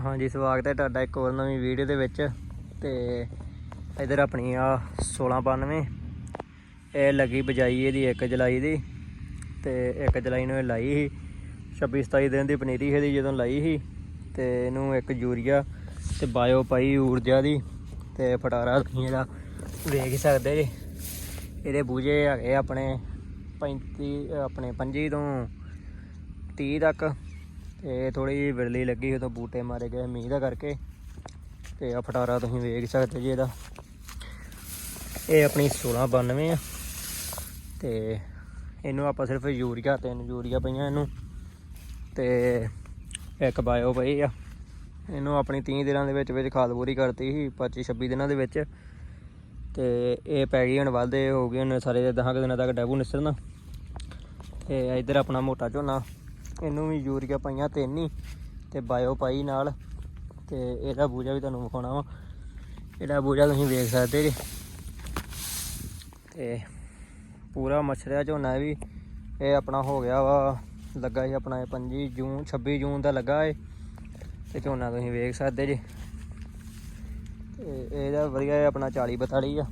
ਹਾਂਜੀ, ਸਵਾਗਤ ਹੈ ਤੁਹਾਡਾ ਇੱਕ ਹੋਰ ਨਵੀਂ ਵੀਡੀਓ ਦੇ ਵਿੱਚ। ਤੇ ਇਧਰ ਆਪਣੀ ਆ 1692 ਇਹ ਲੱਗੀ ਬਜਾਈ ਇਹਦੀ 1 ਜੁਲਾਈ ਦੀ। ਤੇ 1 ਜੁਲਾਈ ਨੂੰ ਇਹ ਲਾਈ ਸੀ। 26 27 ਦਿਨ ਦੀ ਪਨੀਰੀ ਇਹਦੀ ਜਦੋਂ ਲਾਈ ਸੀ। ਤੇ ਇਹਨੂੰ ਇੱਕ ਯੂਰੀਆ ਤੇ ਬਾਇਓ ਪਾਈ ਊਰਜਾ ਦੀ। ਤੇ ਫਟਾਰਾ ਤੁਸੀਂ ਇਹਦਾ ਵੇਖ ਹੀ ਸਕਦੇ ਜੀ। ਇਹਦੇ ਬੂਝੇ ਹੈਗੇ ਆਪਣੇ 35 ਆਪਣੇ 25 ਤੋਂ 30 ਤੱਕ। ਤੇ ਥੋੜੀ ਜਿਹੀ ਵਿਰਲੀ ਲੱਗੀ ਉਦੋਂ ਬੂਟੇ ਮਾਰੇ ਗਏ ਮੀਂਹ ਦਾ ਕਰਕੇ ਤੇ ਆ ਫਟਾਰਾ ਤੁਸੀਂ ਵੇਖ ਸਕਦੇ ਜੀ ਇਹਦਾ। ਇਹ ਆਪਣੀ 1692 ਆ ਤੇ ਇਹਨੂੰ ਆਪਾਂ ਸਿਰਫ ਯੂਰੀਆ, ਤਿੰਨ ਯੂਰੀਆ ਪਈਆਂ ਇਹਨੂੰ ਤੇ ਇੱਕ ਬਾਇਓ ਪਈ ਆ। ਇਹਨੂੰ ਆਪਣੀ 30 ਦਿਨਾਂ ਦੇ ਵਿੱਚ ਵਿੱਚ ਖਾਦ ਪੂਰੀ ਕਰਤੀ ਸੀ 25 26 ਦਿਨਾਂ ਦੇ ਵਿੱਚ। ਤੇ ਇਹ ਪੈ ਗਈ ਹੁਣ ਵੱਧਦੇ ਹੋ ਗਏ ਹੁਣ ਸਾਰੇ 10 ਕੁ ਦਿਨਾਂ ਤੱਕ ਡੈਬੂ ਨਿਸਰਨਾ। ਤੇ ਇਧਰ ਆਪਣਾ ਮੋਟਾ ਝੋਨਾ। ਇਹਨੂੰ ਵੀ ਯੂਰੀਆ ਪਾਈਆਂ ਤਿੰਨ ਹੀ ਤੇ ਬਾਇਓ ਪਾਈ ਨਾਲ ਤੇ ਇਹਦਾ ਬੂਜਾ ਵੀ ਤੁਹਾਨੂੰ ਵਿਖਾਉਣਾ ਵਾ। ਇਹਦਾ ਬੂਜਾ ਤੁਸੀਂ ਵੇਖ ਸਕਦੇ ਜੀ। ਤੇ ਪੂਰਾ ਮਛਰਿਆ ਝੋਨਾ ਵੀ, ਇਹ ਆਪਣਾ ਹੋ ਗਿਆ ਵਾ, ਲੱਗਾ ਸੀ ਆਪਣਾ ਇਹ 25 ਜੂਨ 26 ਜੂਨ ਦਾ ਲੱਗਾ ਏ। ਤੇ ਝੋਨਾ ਤੁਸੀਂ ਵੇਖ ਸਕਦੇ ਜੀ। ਤੇ ਇਹਦਾ ਵਧੀਆ ਹੈ ਆਪਣਾ 40 42 ਆ।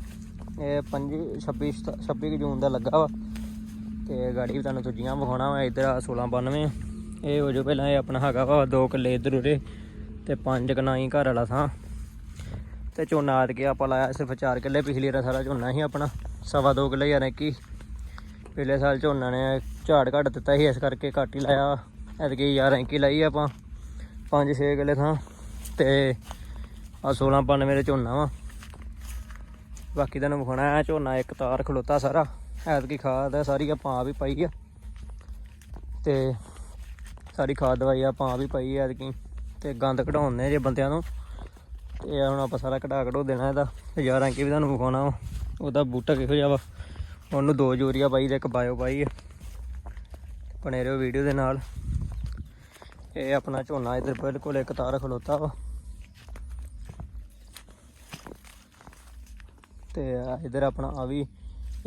ਇਹ 25 26 26 ਕੁ ਜੂਨ ਦਾ ਲੱਗਾ ਵਾ। ਤੇ ਗਾੜੀ ਵੀ ਤੁਹਾਨੂੰ ਦੂਜੀਆਂ ਵਿਖਾਉਣਾ ਵਾ ਇਧਰ 1692 ਇਹ ਹੋ ਜੋ ਪਹਿਲਾਂ ਇਹ ਆਪਣਾ ਹੈਗਾ ਵਾ ਦੋ ਕਿੱਲੇ ਇਧਰ ਉਰੇ ਤੇ ਪੰਜ ਕਨਾਈ ਘਰ ਵਾਲਾ ਥਾਂ। ਤੇ ਝੋਨਾ ਆਦ ਕੇ ਆਪਾਂ ਲਾਇਆ ਸਿਰਫ 4 ਕਿੱਲੇ, ਪਿਛਲੀ ਵਾਰ ਸਾਰਾ ਝੋਨਾ ਸੀ ਆਪਣਾ, ਸਵਾ ਦੋ ਕਿੱਲੇ ਯਾਰ ਕੀ। ਪਿਛਲੇ ਸਾਲ ਝੋਨਾ ਨੇ ਝਾੜ ਘੱਟ ਦਿੱਤਾ ਸੀ, ਇਸ ਕਰਕੇ ਘੱਟ ਹੀ ਲਾਇਆ। ਐਤਕੀ ਯਾਰ ਐਂਕੀ ਲਾਈ ਆਪਾਂ 5-6 ਕਿੱਲੇ ਥਾਂ ਤੇ ਆ 1692 ਦੇ ਝੋਨਾ ਵਾ। ਬਾਕੀ ਤੁਹਾਨੂੰ ਵਿਖਾਉਣਾ ਹੈ ਝੋਨਾ ਇੱਕ ਤਾਰ ਖਲੋਤਾ ਸਾਰਾ। ਐਤਕੀ ਖਾਦ ਹੈ ਸਾਰੀ ਆਪਾਂ ਆਪ ਹੀ ਪਾਈ ਆ। ਤੇ ਸਾਰੀ ਖਾਦ ਦਵਾਈ ਆਪਾਂ ਆਪ ਹੀ ਪਾਈ ਆ ਐਤਕੀ। ਤੇ ਗੰਦ ਕਢਾਉਣੇ ਜੇ ਬੰਦਿਆਂ ਨੂੰ। ਤੇ ਹੁਣ ਆਪਾਂ ਸਾਰਾ ਕਢਾ ਕਢੋ ਦੇਣਾ ਇਹਦਾ। ਯਾਰਾਂ ਕਿ ਵੀ ਤੁਹਾਨੂੰ ਵਿਖਾਉਣਾ ਵਾ। ਉਹਦਾ ਬੂਟਾ ਕਿਹੋ ਜਿਹਾ ਵਾ। ਉਹਨੂੰ ਦੋ ਯੂਰੀਆ ਪਾਈ ਤੇ ਇੱਕ ਬਾਇਓ ਪਾਈ ਆ। ਬਣੇ ਰਹੋ ਵੀਡੀਓ ਦੇ ਨਾਲ। ਇਹ ਆਪਣਾ ਝੋਨਾ ਇਧਰ ਬਿਲਕੁਲ ਇੱਕ ਤਾਰ ਖਲੋਤਾ ਵਾ। ਤੇ ਇਧਰ ਆਪਣਾ ਆ ਵੀ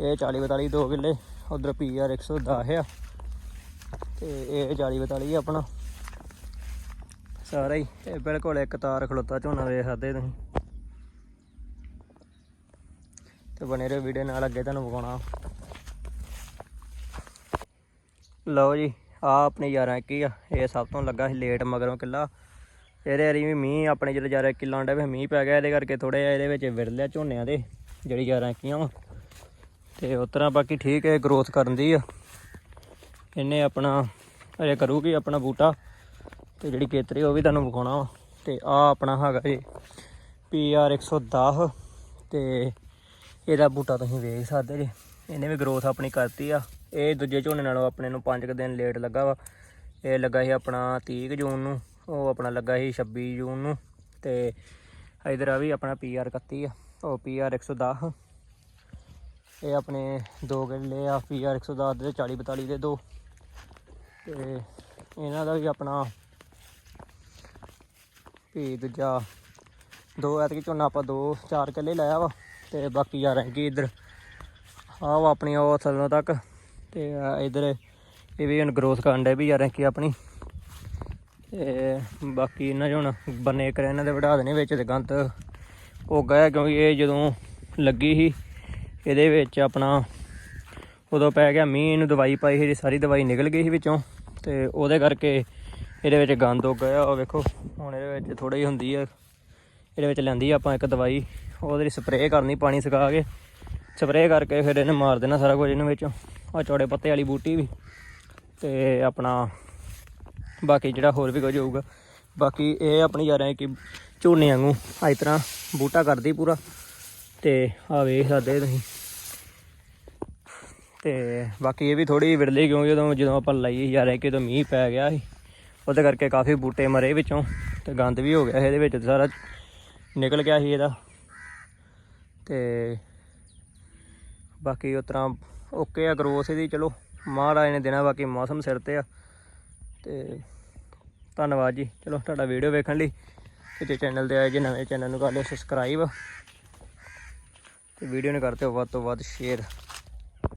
ਇਹ 40 42 ਦੋ ਕਿੱਲੇ, ਉਧਰ ਪੀਆਰ 110 ਆ। ਤੇ ਇਹ 40 42 ਆਪਣਾ। ਸਾਰਾ ਹੀ। ਇਹ ਬਿਲਕੁਲ ਇੱਕ ਤਾਰ ਖਲੋਤਾ ਝੋਨਾ ਵੇਖ ਸਕਦੇ ਤੁਸੀਂ। ਤੇ ਬਣੇ ਰਹੋ ਵੀਡੀਓ ਨਾਲ, ਅੱਗੇ ਤੁਹਾਨੂੰ ਵਿਖਾਉਣਾ। ਲਓ ਜੀ, ਆ ਆਪਣੇ ਯਾਰਾਂ ਕੀ ਆ। ਇਹ ਸਭ ਤੋਂ ਲੱਗਾ ਸੀ ਲੇਟ ਮਗਰੋਂ ਕਿੱਲਾ। ਇਹਦੇ ਹਰੀ ਵੀ ਮੀਂਹ, ਆਪਣੇ ਜਿਹੜੇ ਯਾਰਾਂ ਕਿੱਲਾ ਆਂਡਾ ਵੀ ਮੀਂਹ ਪੈ ਗਿਆ, ਇਹਦੇ ਕਰਕੇ ਥੋੜੇ ਜਿਹਾ ਇਹਦੇ ਵਿੱਚ ਵਿਰਲਿਆ ਝੋਨਿਆਂ ਦੇ, ਜਿਹੜੀ ਯਾਰਾਂ ਕੀਆਂ ਵਾ ਤੇ ਉਸ ਤਰ੍ਹਾਂ ਬਾਕੀ ਠੀਕ ਹੈ ਗਰੋਥ ਕਰਨ ਦੀ ਆ। ਇਹਨੇ ਆਪਣਾ, ਅਜੇ ਕਰੂਗੀ ਆਪਣਾ ਬੂਟਾ। ਤੇ ਜਿਹੜੀ ਕੇਤਰੀ ਉਹ ਵੀ ਤੁਹਾਨੂੰ ਵਿਖਾਉਣਾ ਵਾ। ਤੇ ਆ ਆਪਣਾ ਹੈਗਾ ਜੀ ਪੀਆਰ 110 ਤੇ ਇਹਦਾ ਬੂਟਾ ਤੁਸੀਂ ਵੇਖ ਸਕਦੇ ਜੀ। ਇਹਨੇ ਵੀ ਗਰੋਥ ਆਪਣੀ ਕਰਤੀ ਆ। ਇਹ ਦੂਜੇ ਝੋਨੇ ਨਾਲੋਂ ਆਪਣੇ ਨੂੰ 5 ਦਿਨ ਲੇਟ ਲੱਗਾ ਵਾ। ਇਹ ਲੱਗਾ ਸੀ ਆਪਣਾ 30 ਕੁ ਜੂਨ ਨੂੰ। ਉਹ ਆਪਣਾ ਲੱਗਾ ਸੀ 26 ਜੂਨ ਨੂੰ। ਤੇ ਇਧਰ ਆ ਵੀ ਆਪਣਾ ਪੀਆਰ 31 ਆ। ਉਹ ਪੀਆਰ 110 ਇਹ ਆਪਣੇ ਦੋ ਕਿੱਲੇ ਆ ਪੀਆਰ 110 ਦੇ 40 42 ਦੇ ਦੋ। ਤੇ ਇਹਨਾਂ ਦਾ ਵੀ ਆਪਣਾ ਵੀ ਦੂਜਾ ਦੋ ਐਤਕੀ ਝੋਨਾ ਆਪਾਂ ਦੋ, ਚਾਰ ਕਿੱਲੇ ਲਾਇਆ ਵਾ, ਤੇ ਬਾਕੀ ਯਾਰ ਕਿ ਇੱਧਰ। ਆਹ ਵਾ ਆਪਣੀ ਉਹ ਥੱਲੋਂ ਤੱਕ, ਤੇ ਇਧਰ ਇਹ ਵੀ ਹੁਣ ਗਰੋਥ ਕਰਨ ਦੇ ਵੀ ਯਾਰ ਕਿ ਆਪਣੀ। ਤੇ ਬਾਕੀ ਇਹਨਾਂ 'ਚ ਹੁਣ ਬੰਨੇ ਕਰ ਇਹਨਾਂ ਦੇ ਵਢਾ ਦੇਣੇ ਵਿੱਚ ਤੇ ਗੰਤ ਉਹ ਗਿਆ ਕਿਉਂਕਿ ਇਹ ਜਦੋਂ ਲੱਗੀ ਸੀ ਇਹਦੇ ਵਿੱਚ ਆਪਣਾ ਉਦੋਂ ਪੈ ਗਿਆ ਮੀਂਹ, ਇਹਨੂੰ ਦਵਾਈ ਪਾਈ ਸੀ ਸਾਰੀ ਦਵਾਈ ਨਿਕਲ ਗਈ ਸੀ ਵਿੱਚੋਂ ਤੇ ਉਹਦੇ ਕਰਕੇ ਇਹਦੇ ਵਿੱਚ ਗੰਦ ਹੋ ਗਿਆ। ਉਹ ਵੇਖੋ, ਹੁਣ ਇਹਦੇ ਵਿੱਚ ਥੋੜੀ ਹੁੰਦੀ ਆ, ਇਹਦੇ ਵਿੱਚ ਲੈਂਦੀ ਆਪਾਂ ਇੱਕ ਦਵਾਈ, ਉਹਦੇ ਸਪਰੇਅ ਕਰਨੀ ਪਾਣੀ ਸੁਕਾ ਕੇ, ਸਪਰੇਅ ਕਰਕੇ ਫਿਰ ਇਹਨੇ ਮਾਰ ਦੇਣਾ ਸਾਰਾ ਕੁਝ ਇਹਨੂੰ ਵਿੱਚ ਆ ਚੌੜੇ ਪੱਤੇ ਵਾਲੀ ਬੂਟੀ ਵੀ ਤੇ ਆਪਣਾ ਬਾਕੀ ਜਿਹੜਾ ਹੋਰ ਵੀ ਕੁਝ ਹੋਊਗਾ, ਬਾਕੀ ਇਹ ਆਪਣੀ ਯਾਰਾਂ ਕਿ ਝੋਨੇ ਵਾਂਗੂ ਇਸ ਤਰ੍ਹਾਂ ਬੂਟਾ ਕਰਦੀ ਪੂਰਾ ਤੇ ਆ ਵੇਖ ਸਕਦੇ ਤੁਸੀਂ। ਤੇ ਬਾਕੀ ਇਹ ਵੀ ਥੋੜੀ ਵਿਰਲੀ ਕਿਉਂਕਿ ਜਦੋਂ ਜਦੋਂ ਆਪਾਂ ਲਾਈ ਯਾਰ ਕਿ ਜਦੋਂ ਮੀਂਹ ਪੈ ਗਿਆ ਸੀ। ਉਹਦੇ ਕਰਕੇ ਕਾਫੀ ਬੂਟੇ ਮਰੇ ਵਿੱਚੋਂ ਤੇ ਗੰਦ ਵੀ ਹੋ ਗਿਆ ਸੀ ਇਹਦੇ ਵਿੱਚ ਸਾਰਾ ਨਿਕਲ ਗਿਆ ਸੀ ਇਹਦਾ। ਤੇ ਬਾਕੀ ਉਸ ਤਰ੍ਹਾਂ ਓਕੇ ਆ ਗਰੋਥ ਇਹਦੀ, ਚਲੋ ਮਹਾਰਾਜ ਨੇ ਦੇਣਾ ਬਾਕੀ ਮੌਸਮ ਸਿਰ ਤੇ ਆ। ਤੇ ਧੰਨਵਾਦ ਜੀ। ਚਲੋ ਤੁਹਾਡਾ ਵੀਡੀਓ ਵੇਖਣ ਲਈ। ਤੇ ਚੈਨਲ ਤੇ ਆਏ ਜੇ ਨਵੇਂ ਚੈਨਲ ਨੂੰ ਕਰ ਲਿਓ ਸਬਸਕ੍ਰਾਈਬ ਤੇ ਵੀਡੀਓ ਨੂੰ ਕਰਦੇ ਹੋ ਵੱਧ ਤੋਂ ਵੱਧ ਸ਼ੇਅਰ